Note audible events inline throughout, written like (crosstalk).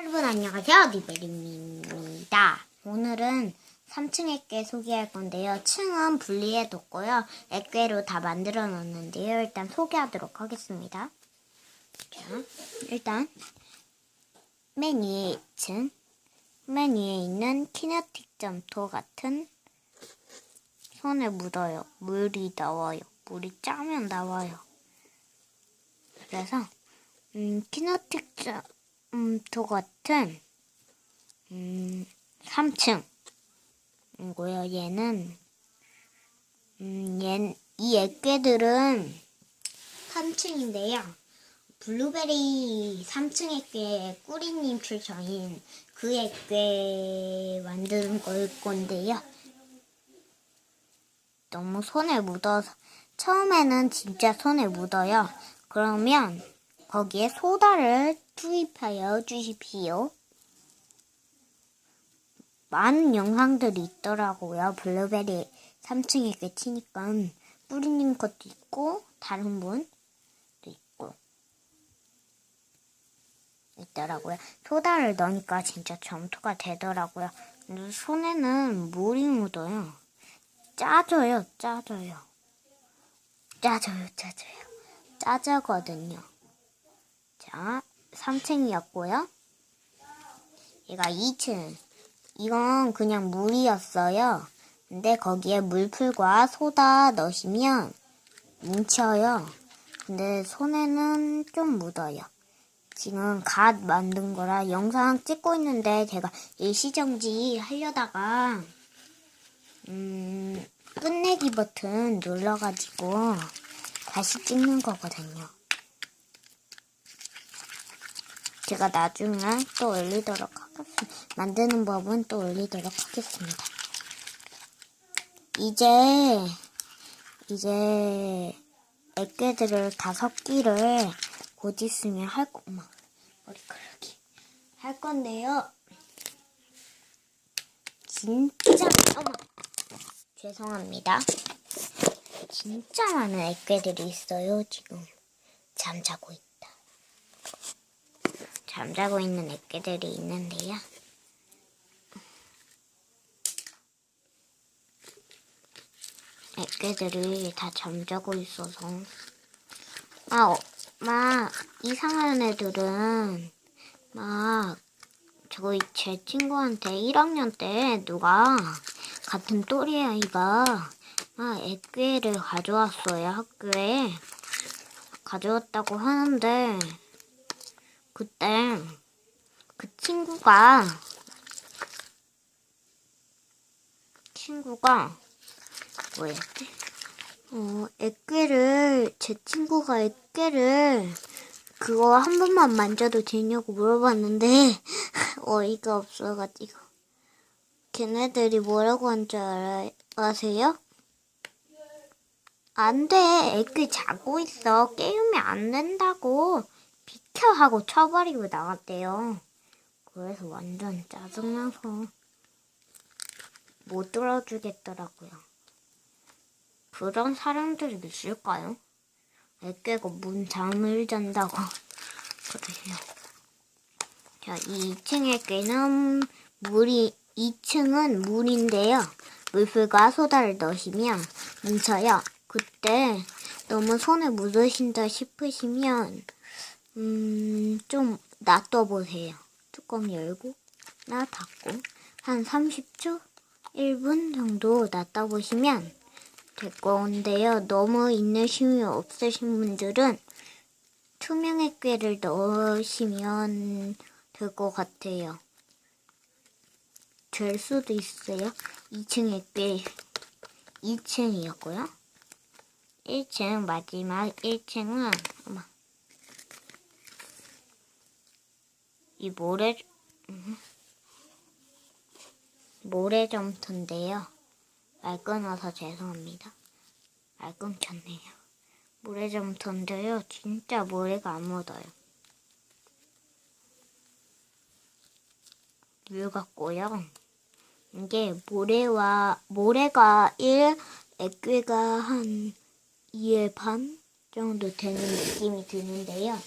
여러분 안녕하세요. 리베리입니다. 오늘은 3층 액괴 소개할 건데요. 층은 분리해 뒀고요. 액괴로 다 만들어 놨는데요. 일단 소개하도록 하겠습니다. 자 일단 맨 위에 2층 맨 위에 있는 키네틱 점토 같은 손에 묻어요. 물이 나와요. 물이 짜면 나와요. 그래서 음, 키네틱 점 음, 도 같은, 음, 3층. 이고요. 얘는, 음, 얘, 이 액괴들은 3층인데요. 블루베리 3층 액괴 꾸리님 출처인 그 액괴 만드는 걸 건데요. 너무 손에 묻어서, 처음에는 진짜 손에 묻어요. 그러면, 거기에 소다를 투입하여 주십시오. 많은 영상들이 있더라고요. 블루베리 3층에 끝이니까 뿌리님 것도 있고 다른 분도 있고 있더라고요. 소다를 넣으니까 진짜 점토가 되더라고요. 근데 손에는 물이 묻어요. 짜져요, 짜져요. 짜져요, 짜져요. 짜져거든요. 자, 3층이었고요. 얘가 2층. 이건 그냥 물이었어요. 근데 거기에 물풀과 소다 넣으시면 뭉쳐요. 근데 손에는 좀 묻어요. 지금 갓 만든 거라 영상 찍고 있는데 제가 일시정지 하려다가 음, 끝내기 버튼 눌러가지고 다시 찍는 거거든요. 제가 나중에 또 올리도록 하겠습니다. 만드는 법은 또 올리도록 하겠습니다. 이제, 이제, 액괴들을 다섯 끼를 곧 있으면 할 거, 어머, 머리카락이. 할 건데요. 진짜, 어머, 죄송합니다. 진짜 많은 액괴들이 있어요, 지금. 잠자고 있다. 잠자고 있는 애기들이 있는데요. 애기들이 다 잠자고 있어서 막, 어, 막 이상한 애들은 막 저희 제 친구한테 1학년 때 누가 같은 또래 아이가 막 애괴를 가져왔어요 학교에 가져왔다고 하는데 그때 그 친구가 친구가 뭐였지? 어, 액괴를 제 친구가 액괴를 그거 한 번만 만져도 되냐고 물어봤는데 (laughs) 어이가 없어가지고 걔네들이 뭐라고 한 줄 아세요? 안 돼. 애기 자고 있어. 깨우면 안 된다고. 비켜 하고 쳐버리고 나갔대요. 그래서 완전 짜증나서 못 들어주겠더라고요. 그런 사람들이 있을까요? 애깨가 문 잠을 잔다고 (laughs) 그래요. 자, 이 2층의 깨는 물이 2층은 물인데요. 물풀과 소다를 넣으시면 뭉쳐요. 그때 너무 손에 묻으신다 싶으시면 음, 좀 놔둬보세요. 뚜껑 열고, 나 닫고, 한 30초? 1분 정도 놔둬보시면 될 건데요. 너무 인내심이 없으신 분들은 투명의 꾀를 넣으시면 될 것 같아요. 될 수도 있어요. 2층의 꾀 2층이었고요. 1층 마지막 1층은 어머 이 모래 음. 모래 점토인데요. 말 끊어서 죄송합니다. 말 끊겼네요. 모래 점토인데요. 진짜 모래가 안 묻어요. 물 같고요. 이게 모래와 모래가 1, 액괴가 한 2의 반 정도 되는 느낌이 드는데요.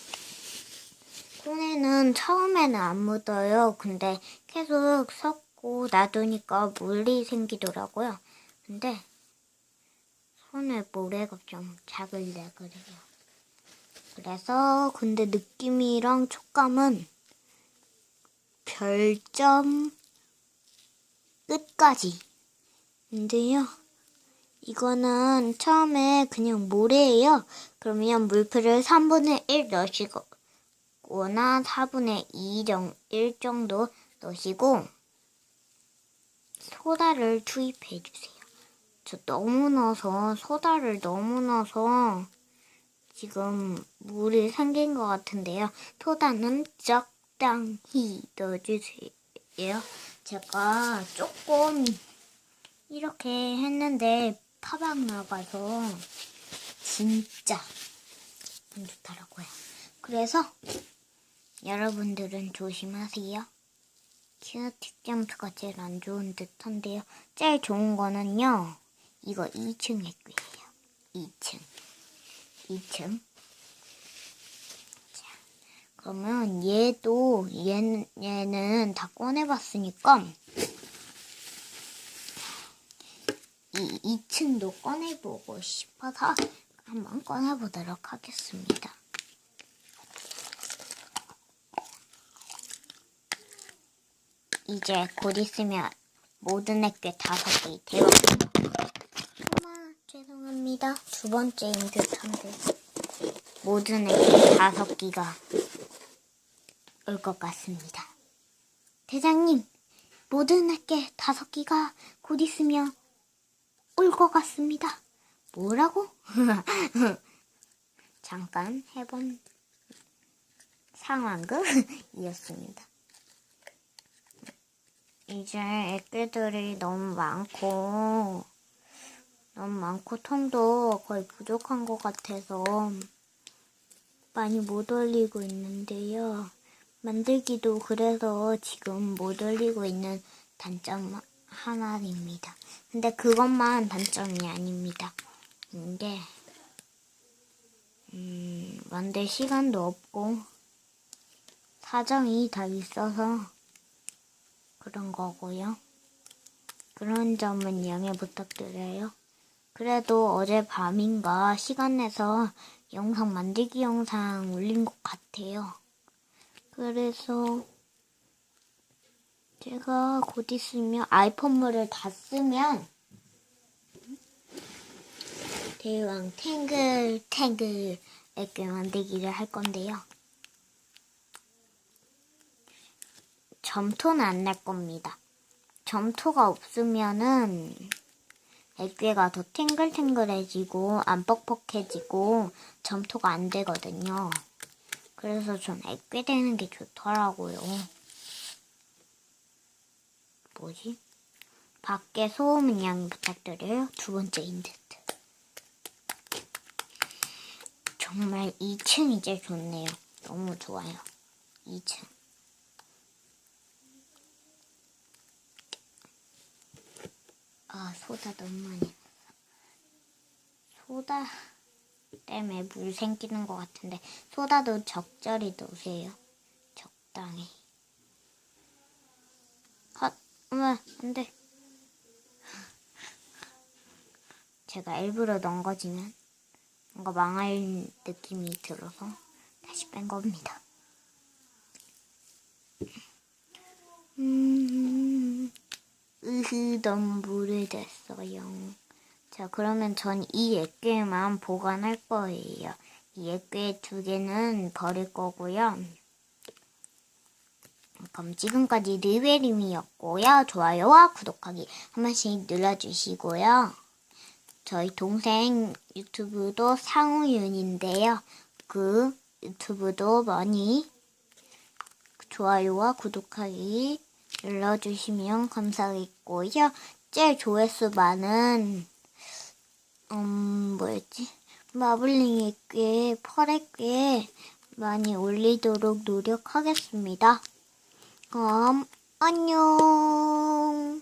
손에 손에는 처음에는 안 묻어요. 근데 계속 섞고 놔두니까 물이 생기더라고요. 근데 손에 모래가 좀 작을래 그래요. 그래서 근데 느낌이랑 촉감은 별점 끝까지. 근데요. 이거는 처음에 그냥 모래예요. 그러면 물풀을 3분의 1 넣으시 거나 4분의 2 정, 1 정도 넣으시고 소다를 투입해 주세요. 저 너무 넣어서 소다를 너무 넣어서 지금 물이 생긴 것 같은데요. 소다는 적당히 넣어주세요. 제가 조금 이렇게 했는데 파박 나가서 진짜 안 좋더라고요. 그래서 여러분들은 조심하세요. 키네틱 점프가 제일 안 좋은 듯한데요. 제일 좋은 거는요. 이거 2층 액괴예요. 2층. 2층. 자, 그러면 얘도 얘는, 얘는 다 꺼내봤으니까 이 2층도 꺼내보고 싶어서 한번 꺼내보도록 하겠습니다. 이제 곧 있으면 모든 액괴 다섯 개 되어 어마 죄송합니다. 두 번째인 듯한데 모든 액괴 다섯 개가 올 것 같습니다. 대장님, 모든 액괴 다섯 개가 곧 있으면 올 것 같습니다. 뭐라고? (laughs) 잠깐 해본 상황극이었습니다. 이제 애기들이 너무 많고 너무 많고 톤도 거의 부족한 것 같아서 많이 못 올리고 있는데요. 만들기도 그래서 지금 못 올리고 있는 단점 하나입니다. 근데 그것만 단점이 아닙니다. 근데 음, 만들 시간도 없고 사정이 다 있어서 그런 거고요. 그런 점은 양해 부탁드려요. 그래도 어제 밤인가 시간 내서 영상 만들기 영상 올린 것 같아요. 그래서 제가 곧 있으면 아이폰물을 다 쓰면 대왕 탱글 탱글 액괴 만들기를 할 건데요. 점토는 안낼 겁니다. 점토가 없으면은 액괴가 더 탱글탱글해지고 안 뻑뻑해지고 점토가 안 되거든요. 그래서 전 액괴 되는 게 좋더라고요. 뭐지? 밖에 소음은 양해 부탁드려요. 두 번째 인데트. 정말 2층 이 제일 좋네요. 너무 좋아요. 2층. 아, 소다 너무 많이. 넣었어. 소다 때문에 물 생기는 것 같은데, 소다도 적절히 넣으세요. 적당히. 헛, 어머, 안 돼. 제가 일부러 거지만, 뭔가 망할 느낌이 들어서 다시 뺀 겁니다. 음, 너무 무리됐어요. 자, 그러면 전 이 액괴만 보관할 거예요. 이 액괴 두 개는 버릴 거고요. 그럼 지금까지 리베림이었고요. 좋아요와 구독하기 한 번씩 눌러주시고요. 저희 동생 유튜브도 상우윤인데요. 그 유튜브도 많이 좋아요와 구독하기 눌러주시면 감사하겠고요. 제일 조회수 많은 음 뭐였지? 마블링에게 펄에게 많이 올리도록 노력하겠습니다. 그럼 안녕.